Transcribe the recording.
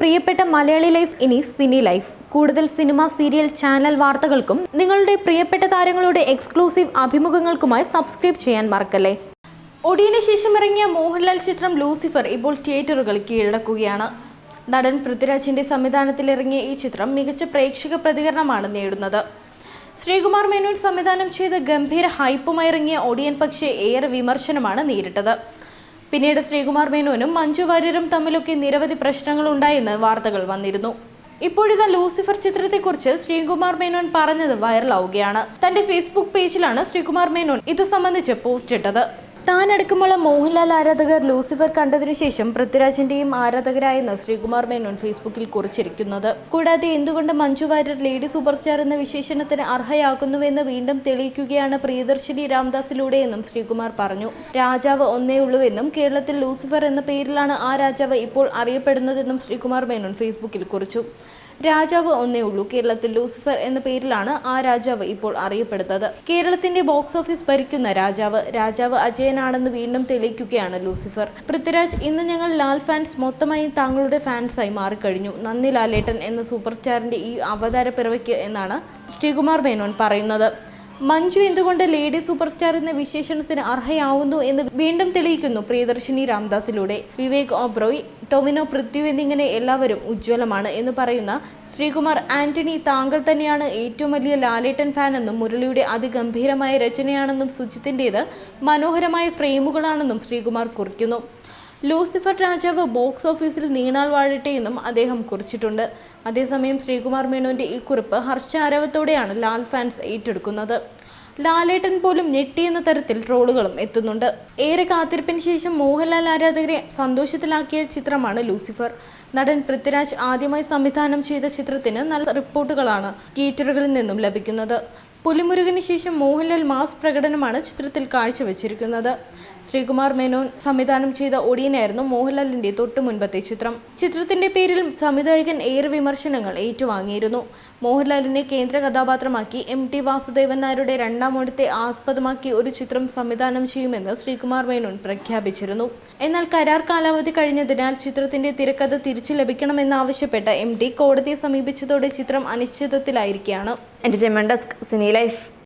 പ്രിയപ്പെട്ട മലയാളി ലൈഫ് ഇനി cine life. കൂടുതൽ സിനിമ സീരിയൽ ചാനൽ വാർത്തകൾക്കും നിങ്ങളുടെ പ്രിയപ്പെട്ട താരങ്ങളുടെ എക്സ്ക്ലൂസീവ് അഭിമുഖങ്ങൾക്കുമായി സബ്സ്ക്രൈബ് ചെയ്യാൻ മറക്കല്ലേ. ഒടിയന് ശേഷം ഇറങ്ങിയ മോഹൻലാൽ ചിത്രം ലൂസിഫർ ഇപ്പോൾ തിയേറ്ററുകൾ കീഴടക്കുകയാണ്. നടൻ പൃഥ്വിരാജിന്റെ സംവിധാനത്തിൽ ഇറങ്ങിയ ഈ ചിത്രം മികച്ച പ്രേക്ഷക പ്രതികരണമാണ് നേടുന്നത്. ശ്രീകുമാർ മേനോൻ സംവിധാനം ചെയ്ത ഗംഭീര ഹൈപ്പുമായി ഇറങ്ങിയ ഒടിയൻ പക്ഷേ ഏറെ വിമർശനമാണ് നേരിട്ടത്. പിന്നീട് ശ്രീകുമാർ മേനോനും മഞ്ജു വാര്യരും തമ്മിലൊക്കെ നിരവധി പ്രശ്നങ്ങൾ ഉണ്ടായെന്ന് വാർത്തകൾ വന്നിരുന്നു. ഇപ്പോഴിതാ ലൂസിഫർ ചിത്രത്തെക്കുറിച്ച് ശ്രീകുമാർ മേനോൻ പറഞ്ഞത് വൈറലാവുകയാണ്. തന്റെ ഫേസ്ബുക്ക് പേജിലാണ് ശ്രീകുമാർ മേനോൻ ഇതു സംബന്ധിച്ച് പോസ്റ്റ് ഇട്ടത്. താൻ അടക്കമുള്ള മോഹൻലാൽ ആരാധകർ ലൂസിഫർ കണ്ടതിനു ശേഷം പൃഥ്വിരാജിന്റെയും ആരാധകരായെന്ന് ശ്രീകുമാർ മേനോൻ ഫേസ്ബുക്കിൽ കുറിച്ചിരിക്കുന്നത്. കൂടാതെ എന്തുകൊണ്ട് Manju Warrier lady super star എന്ന വിശേഷണത്തിന് അർഹയാക്കുന്നുവെന്ന് വീണ്ടും തെളിയിക്കുകയാണ് പ്രിയദർശിനി രാംദാസിലൂടെയെന്നും ശ്രീകുമാർ പറഞ്ഞു. രാജാവ് ഒന്നേ ഉള്ളൂവെന്നും കേരളത്തിൽ ലൂസിഫർ എന്ന പേരിലാണ് ആ രാജാവ് ഇപ്പോൾ അറിയപ്പെടുന്നതെന്നും ശ്രീകുമാർ മേനോൻ ഫേസ്ബുക്കിൽ കുറിച്ചു. രാജാവ് ഒന്നേ ഉള്ളൂ. കേരളത്തിൽ ലൂസിഫർ എന്ന പേരിലാണ് ആ രാജാവ് ഇപ്പോൾ അറിയപ്പെടുന്നത്. കേരളത്തിന്റെ ബോക്സ് ഓഫീസ് ഭരിക്കുന്ന രാജാവ് രാജാവ് അജയനാണെന്ന് വീണ്ടും തെളിയിക്കുകയാണ് ലൂസിഫർ. പൃഥ്വിരാജ് ഇന്ന് ഞങ്ങൾ ലാൽ ഫാൻസ് മൊത്തമായി താങ്കളുടെ ഫാൻസായി മാറിക്കഴിഞ്ഞു. നന്ദി ലാലേട്ടൻ എന്ന സൂപ്പർ സ്റ്റാറിന്റെ ഈ അവതാര പിറവയ്ക്ക് എന്നാണ് ശ്രീകുമാർ മേനോൻ പറയുന്നത്. മഞ്ജു എന്തുകൊണ്ട് ലേഡി സൂപ്പർ സ്റ്റാർ എന്ന വിശേഷണത്തിന് അർഹയാവുന്നു എന്ന് വീണ്ടും തെളിയിക്കുന്നു പ്രിയദർശിനി രാംദാസിലൂടെ. വിവേക് ഓബ്രോയ് ടൊമിനോ പൃഥ്വി എന്നിങ്ങനെ എല്ലാവരും ഉജ്ജ്വലമാണ് എന്ന് പറയുന്ന ശ്രീകുമാർ ആന്റണി താങ്കൾ തന്നെയാണ് ഏറ്റവും വലിയ ലാലേട്ടൻ ഫാൻ എന്നും മുരളിയുടെ അതിഗംഭീരമായ രചനയാണെന്നും സുജിത്തിന്റേത് മനോഹരമായ ഫ്രെയിമുകളാണെന്നും ശ്രീകുമാർ കുറിക്കുന്നു. ലൂസിഫർ രാജാവ് ബോക്സ് ഓഫീസിൽ നീണാൾ വാഴട്ടെ എന്നും അദ്ദേഹം കുറിച്ചിട്ടുണ്ട്. അതേസമയം ശ്രീകുമാർ മേനോന്റെ ഈ കുറിപ്പ് ഹർഷാരവത്തോടെയാണ് ലാൽ ഫാൻസ് ഏറ്റെടുക്കുന്നത്. ലാലേട്ടൻ പോലും ഞെട്ടിയെന്ന തരത്തിൽ ട്രോളുകളും എത്തുന്നുണ്ട്. ഏറെ കാത്തിരിപ്പിന് ശേഷം മോഹൻലാൽ ആരാധകരെ സന്തോഷത്തിലാക്കിയ ചിത്രമാണ് ലൂസിഫർ. നടൻ പൃഥ്വിരാജ് ആദ്യമായി സംവിധാനം ചെയ്ത ചിത്രത്തിന് നല്ല റിപ്പോർട്ടുകളാണ് തിയേറ്ററുകളിൽ നിന്നും ലഭിക്കുന്നത്. പുലിമുരുകന് ശേഷം മോഹൻലാൽ മാസ് പ്രകടനമാണ് ചിത്രത്തിൽ കാഴ്ചവെച്ചിരിക്കുന്നത്. ശ്രീകുമാർ മേനോൻ സംവിധാനം ചെയ്ത ഒടിയനായിരുന്നു മോഹൻലാലിന്റെ തൊട്ടു മുൻപത്തെ ചിത്രം. ചിത്രത്തിന്റെ പേരിൽ സംവിധായകൻ ഏറെ വിമർശനങ്ങൾ ഏറ്റുവാങ്ങിയിരുന്നു. മോഹൻലാലിനെ കേന്ദ്ര കഥാപാത്രമാക്കി എം ടി വാസുദേവൻ നായരുടെ രണ്ടാം ഓണത്തെ ആസ്പദമാക്കി ഒരു ചിത്രം സംവിധാനം ചെയ്യുമെന്ന് ശ്രീകുമാർ മേനോൻ പ്രഖ്യാപിച്ചിരുന്നു. എന്നാൽ കരാർ കാലാവധി കഴിഞ്ഞതിനാൽ ചിത്രത്തിന്റെ തിരക്കഥ തിരിച്ചു ലഭിക്കണമെന്നാവശ്യപ്പെട്ട് എം ടി കോടതിയെ സമീപിച്ചതോടെ ചിത്രം അനിശ്ചിതത്വത്തിലായിരിക്കുകയാണ് എന്റർടൈൻമെന്റ് ഡെസ്ക് സിനി ലൈഫ്